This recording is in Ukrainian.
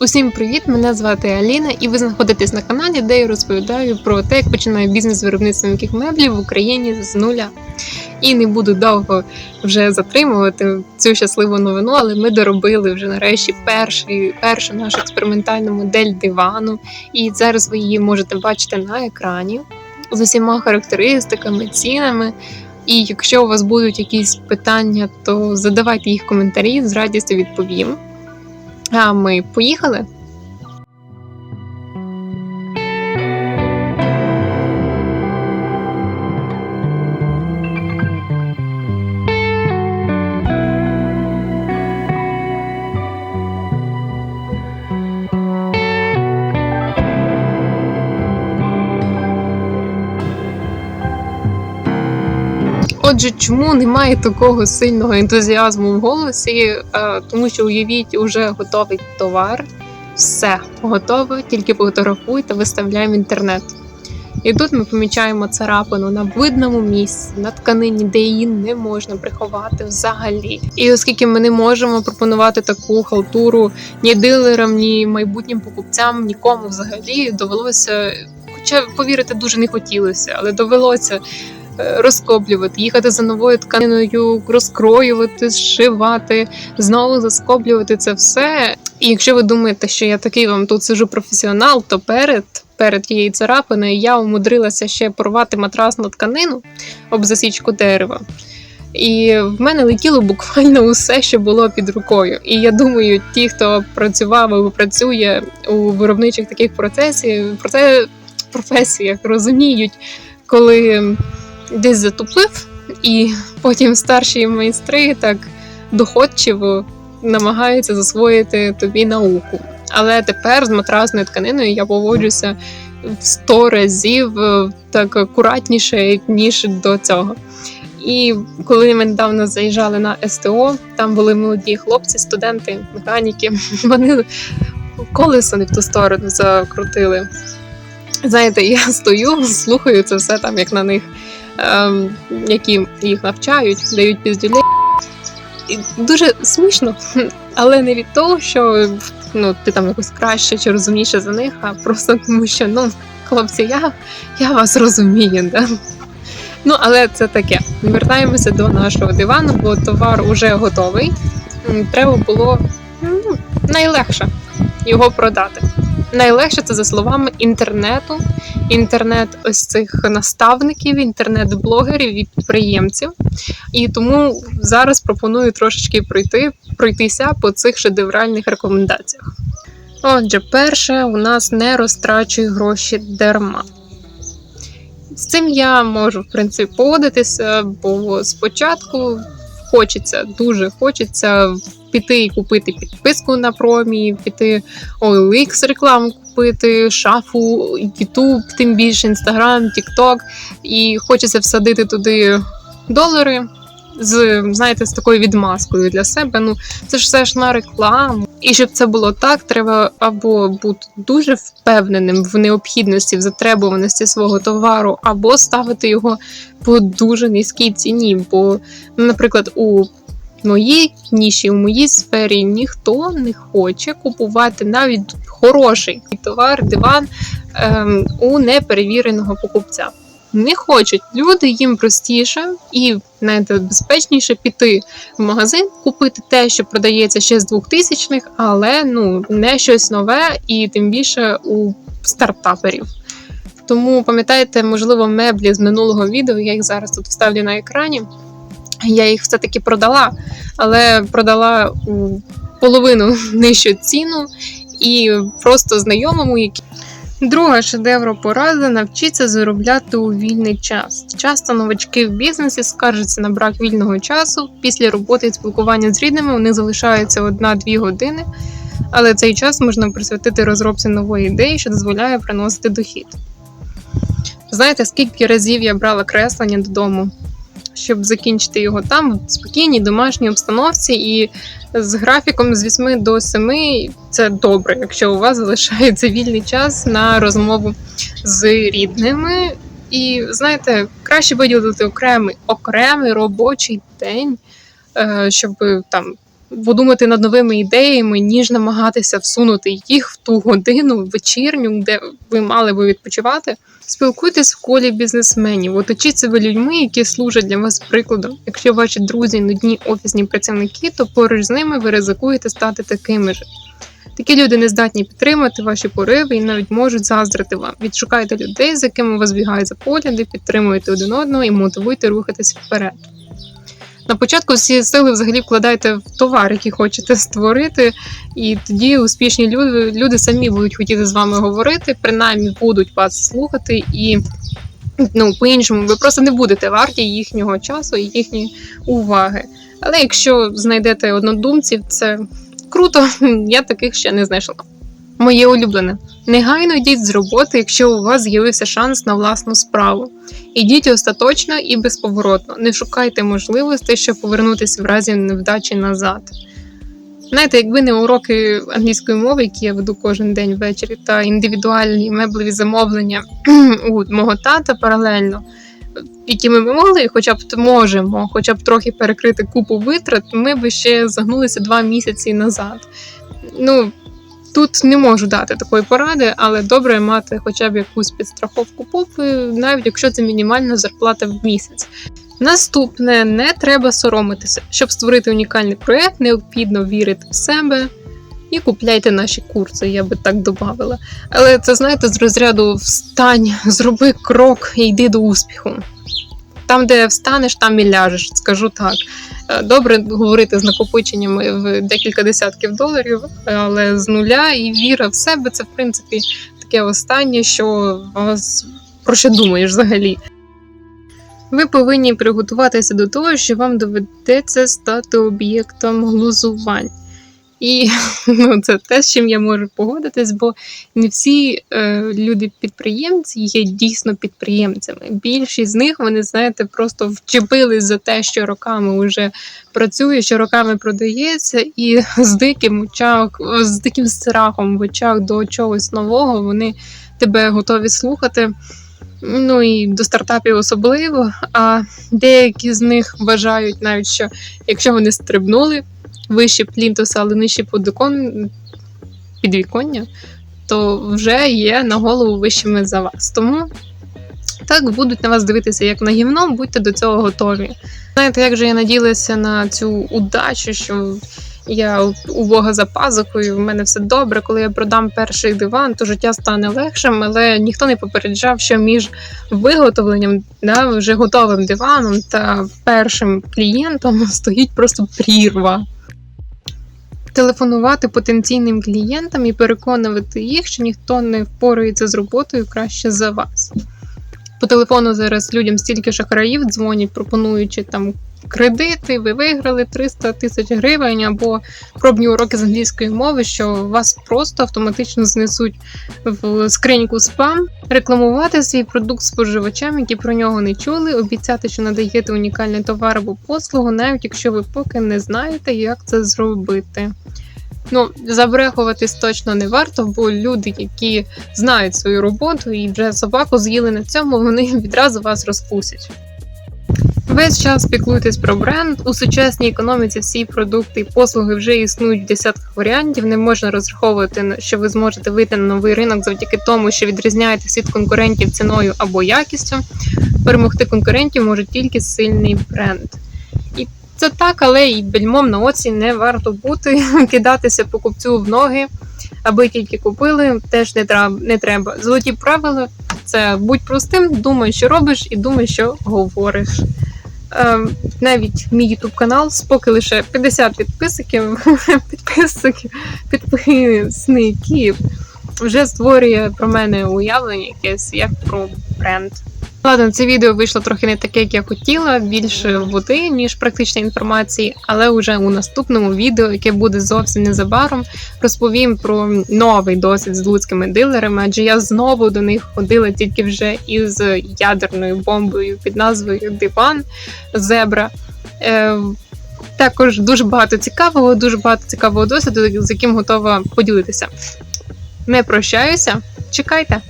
Усім привіт! Мене звати Аліна, і ви знаходитесь на каналі, де я розповідаю про те, як починаю бізнес з виробництва м'яких меблів в Україні з нуля. І не буду довго вже затримувати цю щасливу новину, але ми доробили вже нарешті перший, першу нашу експериментальну модель дивану. І зараз ви її можете бачити на екрані з усіма характеристиками, цінами. І якщо у вас будуть якісь питання, то задавайте їх в коментарі, з радістю відповім. А ми поїхали. Отже, чому немає такого сильного ентузіазму в голосі? Е, Тому що уявіть, уже готовий товар, все готове, тільки фотографуй та виставляй в інтернет. І тут ми помічаємо царапину на видному місці, на тканині, де її не можна приховати взагалі. І оскільки ми не можемо пропонувати таку халтуру ні дилерам, ні майбутнім покупцям, нікому взагалі довелося, хоча повірити дуже не хотілося, але довелося розкоплювати, їхати за новою тканиною, розкроювати, зшивати, знову заскоплювати це все. І якщо ви думаєте, що я такий вам тут сижу професіонал, то перед. Перед тією царапиною я умудрилася ще порвати матрасну тканину об засічку дерева. І в мене летіло буквально усе, що було під рукою. І я думаю, ті, хто працював або працює у виробничих таких процесів, проце- професіях, розуміють, коли десь затупив, і потім старші майстри так доходчиво намагаються засвоїти тобі науку. Але тепер з матрасною тканиною я поводжуся в 100 разів е, так акуратніше, ніж до цього. І коли ми недавно заїжджали на СТО, там були молоді хлопці, студенти, механіки. Вони колесо не в ту сторону закрутили. Знаєте, я стою, слухаю це все там, як на них, які їх навчають, дають піздюлі. І дуже смішно, але не від того, що ну, ти там якось краще чи розумніше за них, а просто тому, що ну, хлопці, я, я вас розумію. Да? Ну, але це таке. Вертаємося до нашого дивану, бо товар уже готовий. Треба було ну, найлегше його продати. Найлегше це за словами інтернету, інтернет ось цих наставників, інтернет-блогерів і підприємців. І тому зараз пропоную трошечки пройти, пройтися по цих шедевральних рекомендаціях. Отже, перше, у нас не розтрачуй гроші дарма. З цим я можу, в принципі, погодитися, бо спочатку хочеться, дуже хочеться піти і купити підписку на промі, піти OLX рекламу купити, шафу, YouTube, тим більше Instagram, TikTok. І хочеться всадити туди долари з, знаєте, з такою відмазкою для себе. Ну, це ж все ж на рекламу. І щоб це було так, треба або бути дуже впевненим в необхідності, в затребуваності свого товару, або ставити його по дуже низькій ціні. Бо, наприклад, у моїй ніші, у моїй сфері ніхто не хоче купувати навіть хороший товар, диван ем, у неперевіреного покупця. Не хочуть люди, їм простіше і знаєте, безпечніше піти в магазин, купити те, що продається ще з 2000-х, але ну не щось нове і тим більше у стартаперів. Тому пам'ятаєте, можливо, меблі з минулого відео, я їх зараз тут вставлю на екрані. Я їх все-таки продала, але продала у половину нижчу ціну і просто знайомому, який Друга шедевропорада навчіться заробляти у вільний час. Часто новачки в бізнесі скаржаться на брак вільного часу. Після роботи і спілкування з рідними у них залишається одна-дві години, але цей час можна присвятити розробці нової ідеї, що дозволяє приносити дохід. Знаєте, скільки разів я брала креслення додому, щоб закінчити його там, в спокійній домашній обстановці і з графіком з 8 до 7 це добре, якщо у вас залишається вільний час на розмову з рідними. І знаєте, краще виділити окремий окремий робочий день, е, щоб там подумати над новими ідеями, ніж намагатися всунути їх в ту годину вечірню, де ви мали би відпочивати. Спілкуйтесь в колі бізнесменів, оточіть себе людьми, які служать для вас прикладом. Якщо ваші друзі нудні офісні працівники, то поруч з ними ви ризикуєте стати такими ж. Такі люди не здатні підтримати ваші пориви і навіть можуть заздрити вам. Відшукайте людей, з якими вас бігають за погляди, підтримуйте один одного і мотивуйте рухатись вперед. На початку всі сили взагалі вкладайте в товар, який хочете створити, і тоді успішні люди, люди самі будуть хотіти з вами говорити, принаймні будуть вас слухати і. Ну, по-іншому, ви просто не будете варті їхнього часу і їхньої уваги. Але якщо знайдете однодумців, це круто, я таких ще не знайшла. Моє улюблене. Негайно йдіть з роботи, якщо у вас з'явився шанс на власну справу. Ідіть остаточно і безповоротно. Не шукайте можливостей, щоб повернутися в разі невдачі назад. Знаєте, якби не уроки англійської мови, які я веду кожен день ввечері, та індивідуальні меблеві замовлення у мого тата паралельно, якими ми могли, хоча б можемо, хоча б трохи перекрити купу витрат, ми би ще загнулися два місяці назад. Ну, Тут не можу дати такої поради, але добре мати хоча б якусь підстраховку попи, навіть якщо це мінімальна зарплата в місяць. Наступне не треба соромитися. Щоб створити унікальний проєкт, необхідно вірити в себе і купляйте наші курси, я би так додавала. Але це знаєте, з розряду встань, зроби крок і йди до успіху. Там, де встанеш, там і ляжеш, скажу так. Е, Добре говорити з накопиченнями в декілька десятків доларів, але з нуля і віра в себе це, в принципі, таке останнє, що вас про що думаєш взагалі. Ви повинні приготуватися до того, що вам доведеться стати об'єктом глузувань. І ну, це те, з чим я можу погодитись, бо не всі е, люди-підприємці є дійсно підприємцями. Більшість з них, вони, знаєте, просто вчепились за те, що роками вже працює, що роками продається, і з диким очах, з диким страхом в очах до чогось нового вони тебе готові слухати. Ну і до стартапів особливо. А деякі з них вважають навіть, що якщо вони стрибнули вище плінтуса, але нижче подокон, підвіконня, то вже є на голову вищими за вас. Тому так будуть на вас дивитися як на гівно, будьте до цього готові. Знаєте, як же я наділася на цю удачу, що я у Бога за пазухою, в мене все добре. Коли я продам перший диван, то життя стане легшим, але ніхто не попереджав, що між виготовленням да, вже готовим диваном та першим клієнтом стоїть просто прірва. Телефонувати потенційним клієнтам і переконувати їх, що ніхто не впорається з роботою краще за вас. По телефону зараз людям стільки шахраїв дзвонять, пропонуючи там кредити, ви виграли 300 тисяч гривень або пробні уроки з англійської мови, що вас просто автоматично знесуть в скриньку спам, рекламувати свій продукт споживачам, які про нього не чули, обіцяти, що надаєте унікальний товар або послугу, навіть якщо ви поки не знаєте, як це зробити. Ну, забрехуватись точно не варто, бо люди, які знають свою роботу і вже собаку з'їли на цьому, вони відразу вас розпустять. Весь час піклуйтесь про бренд. У сучасній економіці всі продукти і послуги вже існують в десятках варіантів. Не можна розраховувати, що ви зможете вийти на новий ринок завдяки тому, що відрізняєтесь від конкурентів ціною або якістю. Перемогти конкурентів може тільки сильний бренд. І це так, але і бельмом на оці не варто бути, кидатися покупцю в ноги, аби тільки купили, теж. Не треба. Золоті правила це будь простим, думай, що робиш, і думай, що говориш. Е, навіть мій YouTube канал, поки лише 50 підписників, підписників, підписників вже створює про мене уявлення якесь як про бренд. Ладно, це відео вийшло трохи не таке, як я хотіла, більше води, ніж практичної інформації, але вже у наступному відео, яке буде зовсім незабаром, розповім про новий досвід з луцькими дилерами, адже я знову до них ходила тільки вже із ядерною бомбою під назвою Диван Зебра. Е, також дуже багато цікавого, дуже багато цікавого досвіду, з яким готова поділитися. Не прощаюся, чекайте!